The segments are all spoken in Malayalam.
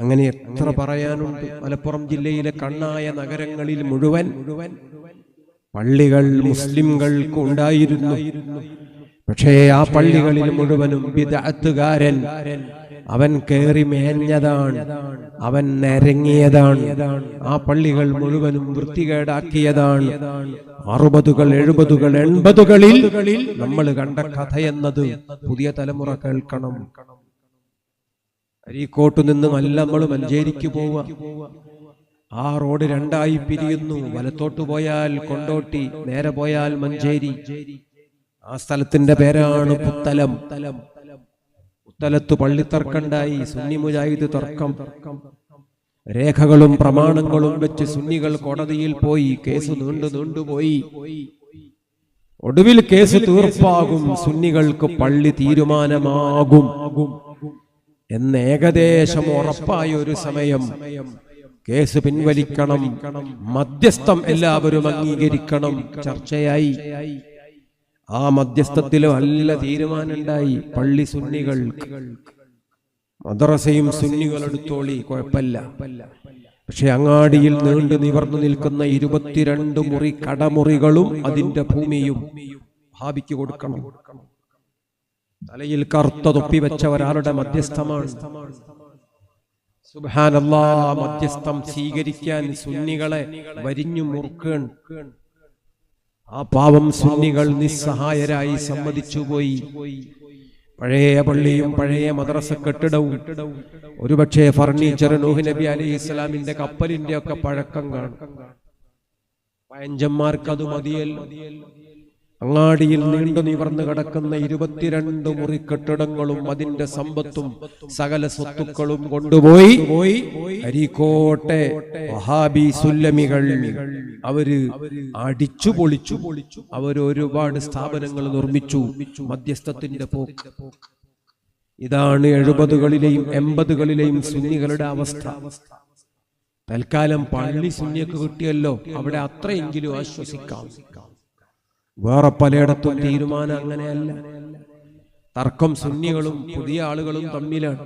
അങ്ങനെ എത്ര പറയാനുണ്ട്. മലപ്പുറം ജില്ലയിലെ കണ്ണായ നഗരങ്ങളിൽ മുഴുവൻ മുഴുവൻ പള്ളികൾ മുസ്ലിംകൾക്ക് ഉണ്ടായിരുന്നു. പക്ഷേ ആ പള്ളികളിൽ മുഴുവനും വിദഗ്ധകാരൻ അവൻ കയറി മേഞ്ഞതാണ്. അവൻ നരങ്ങിയതാണ്. ആ പള്ളികൾ മുഴുവനും വൃത്തികേടാക്കിയതാണ്. അറുപതുകൾ എഴുപതുകൾ എൺപതുകളിൽ നമ്മൾ കണ്ട കഥ എന്നത് പുതിയ തലമുറ കേൾക്കണം. അരീക്കോട്ട് നിന്നും അല്ല നമ്മൾ മഞ്ചേരിക്ക് പോവുക. ആ റോഡ് രണ്ടായി പിരിയുന്നു. വലത്തോട്ട് പോയാൽ കൊണ്ടോട്ടി നേരെ പോയാൽ മഞ്ചേരി. ആ സ്ഥലത്തിന്റെ പേരാണ് പുത്തലം. പുത്തലത്ത് പള്ളിത്തർക്കണ്ടായി സുന്നി മുജാഹിദ് തർക്കം. രേഖകളും പ്രമാണങ്ങളും വെച്ച് സുന്നികൾ കോടതിയിൽ പോയി കേസ് നീണ്ടു നീണ്ടുപോയി ഒടുവിൽ കേസ് തീർപ്പാകും. സുന്നികൾക്ക് പള്ളി തീരുമാനമാകും. എന്ന് ഏകദേശം ഉറപ്പായ ഒരു സമയം. കേസ് പിൻവലിക്കണം. മധ്യസ്ഥം എല്ലാവരും അംഗീകരിക്കണം. ചർച്ചയായി. ആ മധ്യസ്ഥത്തിൽ നല്ല തീരുമാനമുണ്ടായി. പള്ളി സുന്നികൾ. മദ്രസയും സുന്നികൾ എടുത്തോളി. കുഴപ്പമില്ല. പക്ഷെ അങ്ങാടിയിൽ നീണ്ടു നിവർന്നു നിൽക്കുന്ന ഇരുപത്തിരണ്ട് മുറി കടമുറികളും അതിന്റെ ഭൂമിയും ഭാവിക്ക് കൊടുക്കണം. തലയിൽ കറുത്ത തൊപ്പി വെച്ച ഒരാളുടെ മധ്യസ്ഥമാണ്. സുബാനല്ലാ മധ്യസ്ഥം സ്വീകരിക്കാൻ സുന്നികളെ വരിഞ്ഞു മുറുക്കേൺ ആ പാവം സുന്നികൾ നിസ്സഹായരായി സമ്മതിച്ചു പോയി. പഴയ പള്ളിയും പഴയ മദ്രസ കെട്ടിടവും ഒരുപക്ഷെ ഫർണിച്ചർ നൂഹ് നബി അലി ഇസ്ലാമിന്റെ കപ്പലിന്റെ ഒക്കെ പഴക്കം കാണും പഴഞ്ചന്മാർക്ക് അത് മതിയല്ലോ. അങ്ങാടിയിൽ നീണ്ടു നിവർന്നു കിടക്കുന്ന ഇരുപത്തിരണ്ട് മുറി കെട്ടിടങ്ങളും അതിന്റെ സമ്പത്തും സകല സ്വത്തുക്കളും കൊണ്ടുപോയി. അരിക്കോട്ടെ വഹാബി സുല്ലമികൾ അവർ അടിച്ചു പൊളിച്ചു. അവർ ഒരുപാട് സ്ഥാപനങ്ങൾ നിർമ്മിച്ചു. മധ്യസ്ഥത്തിന്റെ പോക്ക്. ഇതാണ് എഴുപതുകളിലെയും എൺപതുകളിലെയും സുന്നികളുടെ അവസ്ഥ. തൽക്കാലം പള്ളി സുന്നിയൊക്കെ കിട്ടിയല്ലോ. അവിടെ അത്രയെങ്കിലും ആശ്വസിക്കാം. വേറെ പലയിടത്തും തീരുമാനം അങ്ങനെയല്ല. തർക്കം സുന്നികളും പുതിയ ആളുകളും തമ്മിലാണ്.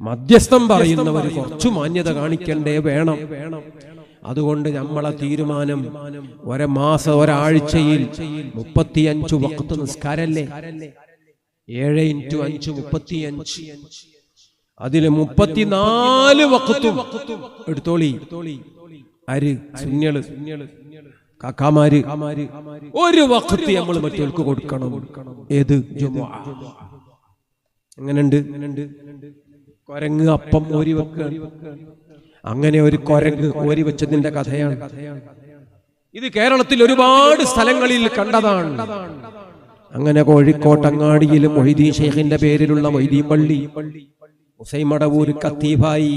മധ്യസ്ഥം പറയുന്നവർ കുറച്ചു മാന്യത കാണിക്കണ്ടേ വേണം. അതുകൊണ്ട് നമ്മളെ തീരുമാനം ഒരു മാസം ഒരാഴ്ചയിൽ മുപ്പത്തിയഞ്ചു വക്കത്ത് നിസ്കാരല്ലേ? ഏഴ് ഇന്റു അഞ്ച് മുപ്പത്തിയഞ്ച്. അതിൽ മുപ്പത്തിനാല് വക്കത്തും എടുത്തോളി. അര് സുന്യൾ കാക്കാമാര് ഒരു വക്കത്ത് നമ്മൾ മറ്റേൾക്ക് കൊടുക്കണം. ഏത്? ജുമുഅ. എങ്ങനെയുണ്ട്? കൊരങ്ങ് അപ്പം ഓരി വെക്കുകയാണ് അങ്ങനെ ഒരു കൊരങ്ങ് ഓരി വെച്ചതിന്റെ കഥയാണ്. ഇത് കേരളത്തിൽ ഒരുപാട് സ്ഥലങ്ങളിൽ കണ്ടതാണ്. അങ്ങനെ കോഴിക്കോട്ടങ്ങാടിയിലും മൊയ്തീൻ ഷെയ്ഖിന്റെ പേരിലുള്ള മൊയ്തീൻ പള്ളി ഹുസൈമടവൂർ കത്തീഫായി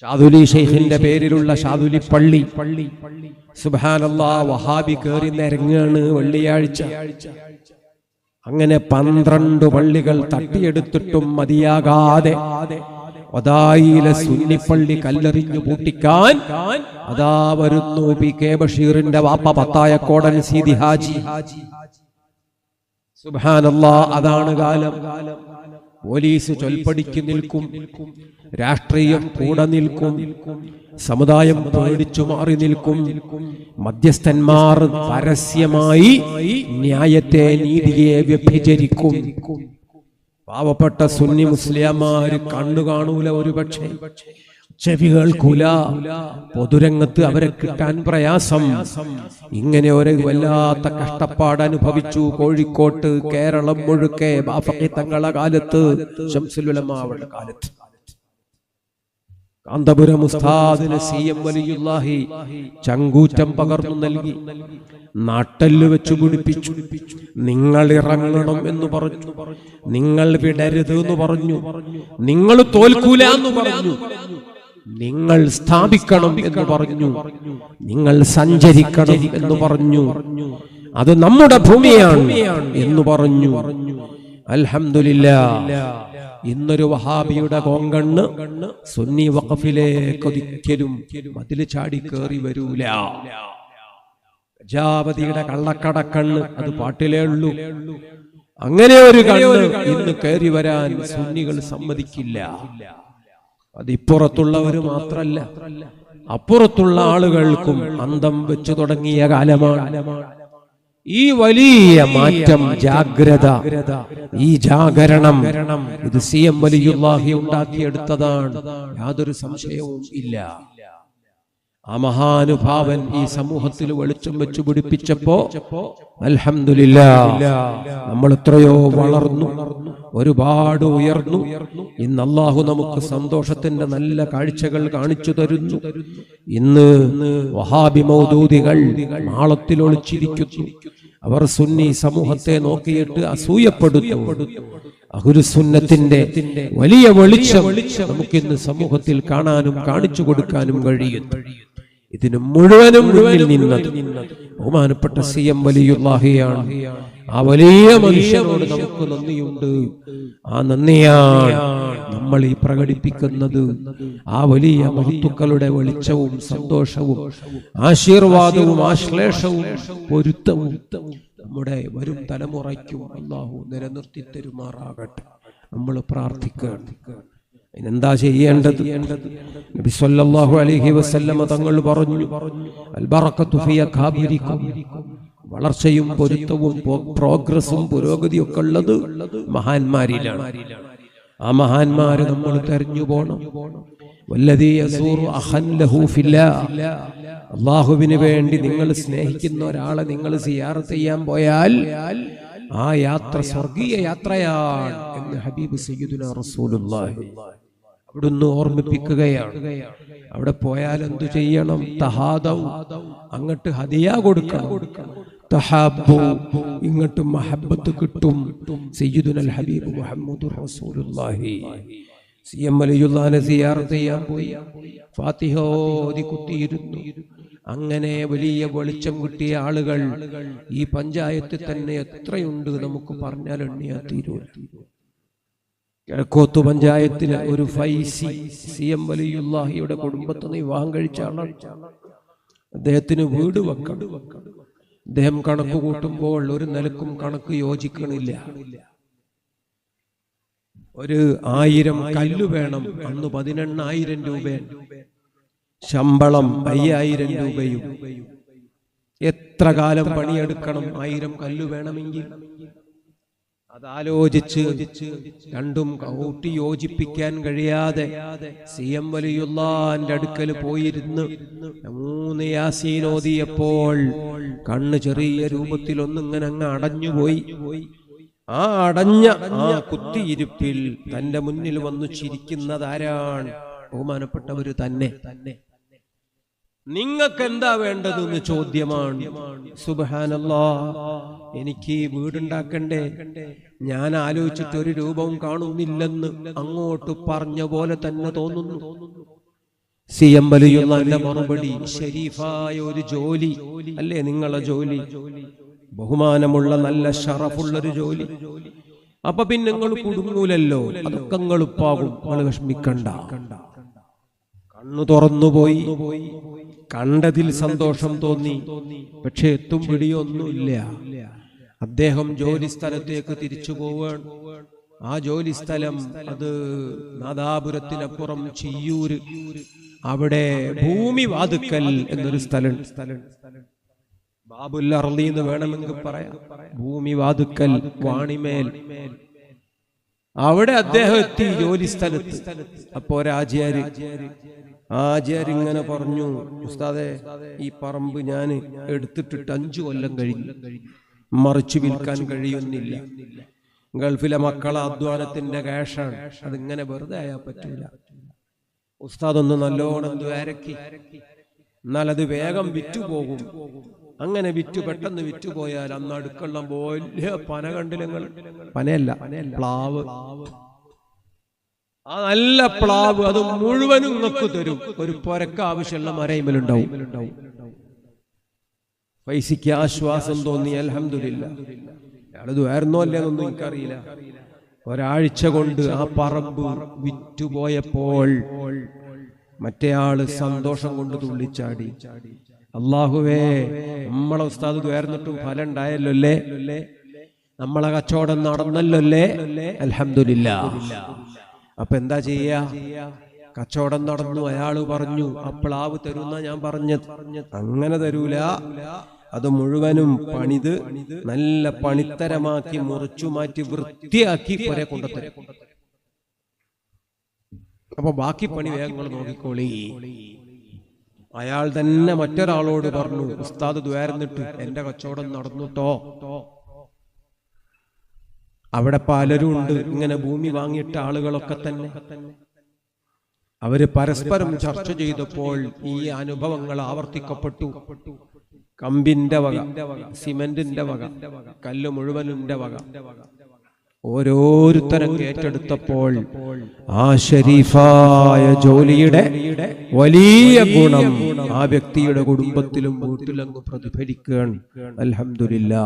ഷാദുലി ഷെയ്ഖിന്റെ പേരിലുള്ള ഷാദുലി പള്ളി. പള്ളി സുബാനല്ലാ വഹാബി കയറി നിരങ്ങാണ് വെള്ളിയാഴ്ച. അങ്ങനെ പന്ത്രണ്ട് പള്ളികൾ തട്ടിയെടുത്തിട്ടും മതിയാകാതെ ഒതായിലെ സുന്നിപ്പള്ളി കല്ലെറിഞ്ഞു പൂട്ടിക്കാൻ അതാ വരുന്നു പി കെ ബഷീറിന്റെ വാപ്പ പത്തായക്കോടൻ സീതി ഹാജി. സുബാനല്ലാ അതാണ് കാലം. പോലീസ് ചൊൽപ്പടിക്ക് നിൽക്കും. രാഷ്ട്രീയം കൂടെ നിൽക്കും. സമുദായം പേടിച്ചു മാറി നിൽക്കും. മധ്യസ്ഥന്മാർ പരസ്യമായി ന്യായത്തെ നീതിയെ വ്യഭിചരിക്കും. പാവപ്പെട്ട സുന്നി മുസ്ലിംമാര് കണ്ണു കാണൂല ഒരു പക്ഷേ കുല. കേൾക്കൂല പൊതുരംഗത്ത് അവരെ കിട്ടാൻ പ്രയാസം. ഇങ്ങനെ ഒരു വല്ലാത്ത കഷ്ടപ്പാട് അനുഭവിച്ചു കോഴിക്കോട്ട് കേരളം മുഴുക്കെ ബാഫക്കി തങ്ങളെ കാലത്ത് ശംസുലുലമാവയുടെ കാലത്ത്. കാന്തപുരം ഉസ്താദിന് സി എം വലിയുല്ലാഹി ചങ്കൂറ്റം പകർന്നു നൽകി. നാട്ടൽ വെച്ചു പിടിപ്പിച്ചു നിങ്ങൾ ഇറങ്ങണം എന്ന് പറഞ്ഞു. നിങ്ങൾ വിടരുത് എന്ന് പറഞ്ഞു. നിങ്ങൾ തോൽക്കൂല എന്ന് പറഞ്ഞു. നിങ്ങൾ സ്ഥാപിക്കണം എന്ന് പറഞ്ഞു. നിങ്ങൾ സഞ്ചരിക്കണം എന്ന് പറഞ്ഞു. അത് നമ്മുടെ ഭൂമിയാണ് എന്ന് പറഞ്ഞു. അൽഹംദുലില്ലാ. ഇന്നൊരു വഹാബിയുടെ കോങ്കണ്ണ് സുന്നി വഖഫിലേക്ക് ഒരിക്കലും അതിൽ ചാടി കയറി വരൂല. പ്രജാപതിയുടെ കള്ളക്കടക്കണ്ണ് അത് പാട്ടിലേ ഉള്ളൂ. അങ്ങനെ ഒരു കണ്ണ് ഇന്ന് കയറി വരാൻ സുന്നികൾ സമ്മതിക്കില്ല. അതിപ്പുറത്തുള്ളവർ മാത്രല്ല അപ്പുറത്തുള്ള ആളുകൾക്കും അന്തം വെച്ചു തുടങ്ങിയ കാലമാണ്. ഈ വലിയ മാറ്റം ജാഗ്രത ഈ ജാഗരണം ഇത് സി എം വലിയുല്ലാഹി ഉണ്ടാക്കിയെടുത്തതാണ്. യാതൊരു സംശയവും ഇല്ല. ആ മഹാനുഭാവൻ ഈ സമൂഹത്തിൽ വെളിച്ചം വെച്ചു പിടിപ്പിച്ചപ്പോ അൽഹംദുലില്ലാ നമ്മൾ എത്രയോ വളർന്നു. ഒരുപാട് ഉയർന്നു. ഇന്ന് അള്ളാഹു നമുക്ക് സന്തോഷത്തിന്റെ നല്ല കാഴ്ചകൾ കാണിച്ചു തരുന്നു. ഇന്ന് വഹാബി മൗദൂദികൾ മാളത്തിൽ ഒളിച്ചിരിക്കുന്നു. അവർ സുന്നി സമൂഹത്തെ നോക്കിയിട്ട് അസൂയപ്പെടുത്തുന്നു. അഹുരുസുന്നത്തിന്റെ വലിയ വെളിച്ചം നമുക്കിന്ന് സമൂഹത്തിൽ കാണാനും കാണിച്ചു കൊടുക്കാനും കഴിയുന്നു. ഇതിന് മുഴുവനും മുന്നിൽ നിന്നത് ബഹുമാനപ്പെട്ട സി എം വലിയുള്ളാഹിയാണ്. ആ വലിയ മനുഷ്യനോട് നമുക്ക് നന്ദിയുണ്ട്. ആ നന്ദിയാണ് നമ്മൾ ഈ പ്രകടിപ്പിക്കുന്നത്. ആ വലിയ മഹത്തുക്കളുടെ വെളിച്ചവും സന്തോഷവും ആശീർവാദവും ആശ്ലേഷവും പൊരുത്തവും നമ്മുടെ വരും തലമുറയ്ക്കും അള്ളാഹു നിലനിർത്തി തരുമാറാകട്ടെ. നമ്മൾ പ്രാർത്ഥിക്കുകയാണ്. എന്താ ചെയ്യേണ്ടത്? നബി സല്ലല്ലാഹു അലൈഹി വസല്ലമ തങ്ങൾ പറഞ്ഞു അൽബറക്കത്തു ഫിയ ഖാബിരിക്കും. വളർച്ചയും പൊരുത്തവും പ്രോഗ്രസ്സും പ്രോഗ്രസും പുരോഗതിയും ഒക്കെ ഉള്ളത് മഹാന്മാരിലാണ്. ആ മഹാന്മാര് നമ്മൾ തെരഞ്ഞു പോണം. അള്ളാഹുവിന് വേണ്ടി നിങ്ങൾ സ്നേഹിക്കുന്ന ഒരാളെ നിങ്ങൾ സിയാറത്ത് ചെയ്യാൻ പോയാൽ ആ യാത്ര സ്വർഗീയ യാത്രയാണ് എന്ന് ഹബീബ് സയ്യിദുന റസൂലുള്ളാഹി അവിടുന്ന് ഓർമ്മിപ്പിക്കുകയാണ്. അവിടെ പോയാൽ എന്തു ചെയ്യണം? തഹാദം. അങ്ങട്ട് ഹദിയ കൊടുക്കണം. തഹാബു ഇങ്ങോട്ട് മഹബത്ത് കിട്ടും. സയ്യിദുൽ ഹബീബ് മുഹമ്മദ് റസൂലുള്ളാഹി. സി എം അലിയുല്ലാനെ സിയാറത്ത് ചെയ്യാൻ പോയി. ഫാത്തിഹ ഓതി കുത്തിയിരുന്നു. അങ്ങനെ വലിയ വെളിച്ചം കിട്ടിയ ആളുകൾ ഈ പഞ്ചായത്തിൽ തന്നെ എത്രയുണ്ട് നമുക്ക് പറഞ്ഞാൽ എണ്ണിയാ തീരുവ കിഴക്കോത്ത് പഞ്ചായത്തിലെ ഒരു ഫൈസി സി എം വലിയുല്ലാഹിയുടെ കുടുംബത്തിന് വിവാഹം കഴിച്ച ആളാണ് അദ്ദേഹത്തിന് വീട് വെക്കണം. അദ്ദേഹം കണക്ക് കൂട്ടുമ്പോൾ ഒരു നിലക്കും കണക്ക് യോജിക്കണില്ല. ഒരു ആയിരം കല്ല് വേണം അന്ന് പതിനെണ്ണായിരം രൂപ ശമ്പളം അയ്യായിരം രൂപയും. എത്ര കാലം പണിയെടുക്കണം? ആയിരം കല്ല് വേണമെങ്കിൽ. അതാലോചിച്ച് രണ്ടും കൂട്ടി യോജിപ്പിക്കാൻ കഴിയാതെ സി എം വലിയുള്ള അടുക്കൽ പോയിരുന്ന് മൂന്ന് യാസീനോദിയപ്പോൾ കണ്ണ് ചെറിയ രൂപത്തിൽ ഒന്നിങ്ങനെ അങ്ങ് അടഞ്ഞുപോയി. ആ അടഞ്ഞ ആ കുത്തിയിരിപ്പിൽ തന്റെ മുന്നിൽ വന്നു ചിരിക്കുന്നതാരാണ്? ബഹുമാനപ്പെട്ടവര് തന്നെ. തന്നെ. നിങ്ങൾക്ക് എന്താ വേണ്ടതെന്ന് ചോദ്യമാണ്. സുബഹാനല്ലാ. എനിക്ക് വീടുണ്ടാക്കണ്ടേ? ഞാൻ ആലോചിച്ചിട്ട് ഒരു രൂപവും കാണുന്നില്ലെന്ന് അങ്ങോട്ട് പറഞ്ഞ പോലെ തന്നെ തോന്നുന്നു. സി എം വലിയുള്ള മറുപടി ഷരീഫായ ഒരു ജോലി അല്ലേ നിങ്ങളെ ജോലി? ബഹുമാനമുള്ള നല്ല ഷറഫുള്ളൊരു ജോലി. അപ്പൊ പിന്നെ നിങ്ങൾ കുടുങ്ങൂലല്ലോ. അതൊക്കെ നിങ്ങൾ ഉപ്പാകും. നിങ്ങൾ വിഷമിക്കണ്ട. കണ്ണു തുറന്നുപോയി. കണ്ടതിൽ സന്തോഷം തോന്നി. പക്ഷെ എത്തും പിടിയൊന്നുമില്ല അദ്ദേഹം ജോലി സ്ഥലത്തേക്ക് തിരിച്ചു പോവാൻ ആ ജോലി സ്ഥലം അത് നാദാപുരത്തിനപ്പുറം ചിയ്യൂര്. അവിടെ ഭൂമി വാതുക്കൽ എന്നൊരു സ്ഥലം. ബാബുൽ അർലി എന്ന് വേണമെങ്കിൽ പറയാം. ഭൂമി വാതുക്കൽ വാണിമേൽ. അവിടെ അദ്ദേഹം എത്തി ജോലി സ്ഥലത്ത് അപ്പോ രാജ്യാര്. ആചാര്യ ഇങ്ങനെ പറഞ്ഞു ഉസ്താദെ ഈ പറമ്പ് ഞാൻ എടുത്തിട്ടിട്ട് അഞ്ചു കൊല്ലം കഴിഞ്ഞു. മറിച്ചു വിൽക്കാൻ കഴിയുന്നില്ല. ഗൾഫിലെ മക്കളെ അധ്വാനത്തിന്റെ കാഷാണ്. അതിങ്ങനെ വെറുതെ ആയാൽ പറ്റില്ല ഉസ്താദ് ഒന്ന് നല്ലോണം ദ്വാരക്കി എന്നാൽ അത് വേഗം വിറ്റുപോകും അങ്ങനെ വിറ്റു പെട്ടെന്ന് വിറ്റുപോയാൽ അന്ന് അടുക്കള വലിയ പന കണ്ടില്ലങ്ങൾ പനയല്ല പ്ലാവ്. ആ നല്ല പ്ലാവ് അത് മുഴുവനും നിങ്ങൾക്ക് തരും. ഒരു പൊരക്ക ആവശ്യമുള്ള മരയിമലുണ്ടാവും പൈസയ്ക്ക് ആശ്വാസം തോന്നി അലഹമില്ല അയാളത് വേർന്നോ അല്ലേന്നൊന്നും എനിക്കറിയില്ല. ഒരാഴ്ച കൊണ്ട് ആ പറമ്പ് വിറ്റുപോയപ്പോൾ മറ്റേയാൾ സന്തോഷം കൊണ്ട് തുള്ളിച്ചാടി. അള്ളാഹുവേ നമ്മളെ ഉസ്താദ് വേർന്നിട്ടും ഫലം ഉണ്ടായല്ലോ അല്ലേ? നമ്മളെ കച്ചവടം നടന്നല്ലോ അല്ലേ? അലഹമില്ല അപ്പൊ എന്താ ചെയ്യാ? കച്ചവടം നടന്നു അയാൾ പറഞ്ഞു ആ പ്ലാവ് തരുന്ന ഞാൻ പറഞ്ഞത്. അങ്ങനെ തരൂല. അത് മുഴുവനും പണിത് നല്ല പണിത്തരമാക്കി മുറിച്ചു മാറ്റി വൃത്തിയാക്കി പുര കൊണ്ടുതരും അപ്പൊ ബാക്കി പണി വേഗം ഇങ്ങൾ നോക്കിക്കോളി. അയാൾ തന്നെ മറ്റൊരാളോട് പറഞ്ഞു ഉസ്താദ് ദ്വാരന്നിട്ട് എന്റെ കച്ചവടം നടന്നുട്ടോ അവിടെ പലരും ഉണ്ട്. ഇങ്ങനെ ഭൂമി വാങ്ങിയിട്ട ആളുകളൊക്കെ തന്നെ. അവർ പരസ്പരം ചർച്ച ചെയ്തപ്പോൾ ഈ അനുഭവങ്ങൾ ആവർത്തിക്കപ്പെട്ടു. കമ്പിന്റെ വക സിമെന്റിന്റെ വക കല്ല് മുഴുവനിന്റെ വക. ഓരോരുത്തരും ഏറ്റെടുത്തപ്പോൾ ആ ഷരീഫായ ജോലിയുടെ വലിയ ഗുണം ആ വ്യക്തിയുടെ കുടുംബത്തിലും വീട്ടിലങ്ങ് പ്രതിഫലിക്കുകയാണ്. അൽഹംദുലില്ലാ.